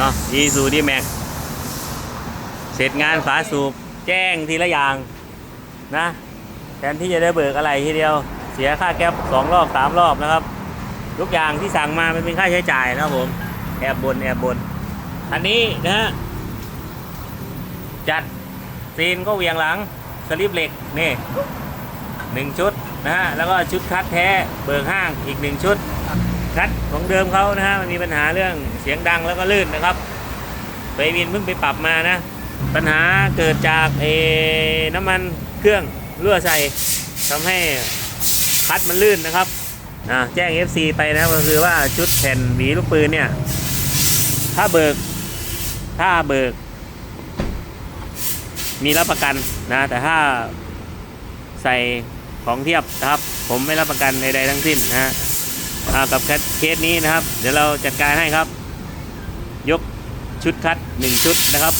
เนาะอีซูดีแม็กเสร็จงานฝาสูบแจ้งทีละอย่างนะแทนที่จะได้เบิกอะไรทีเดียว เสียค่าแก๊ปสองรอบสามรอบนะครับ ทุกอย่างที่สั่งมามันเป็นค่าใช้จ่ายนะครับผมแอบบนแอบบน อันนี้นะฮะจัดซีนก็เหวียงหลังสลิปเหล็กนี่หนึ่งชุดนะฮะแล้วก็ชุดคัดแท้เบิกห้างอีกหนึ่งชุด คัดของเดิมเขานะฮะมันมีปัญหาเรื่องเสียงดังแล้วก็ลื่นนะครับเบวินเพิ่งไปปรับมานะ ปัญหาเกิดจากเอน้ำมันเครื่องรั่วใส่ทำให้คัดมันลื่นนะครับแจ้ง FC ไปนะก็คือว่าชุดแผ่นหวีลูกปืนเนี่ย ถ้าเบิก ถ้าเบิก มีรับประกันนะ แต่ถ้าใส่ของเทียบนะครับ ผมไม่รับประกันใดๆทั้งสิ้นนะฮะ กับเคสนี้นะครับ เดี๋ยวเราจัดการให้ครับ ยกชุดคัด 1 ชุดนะครับ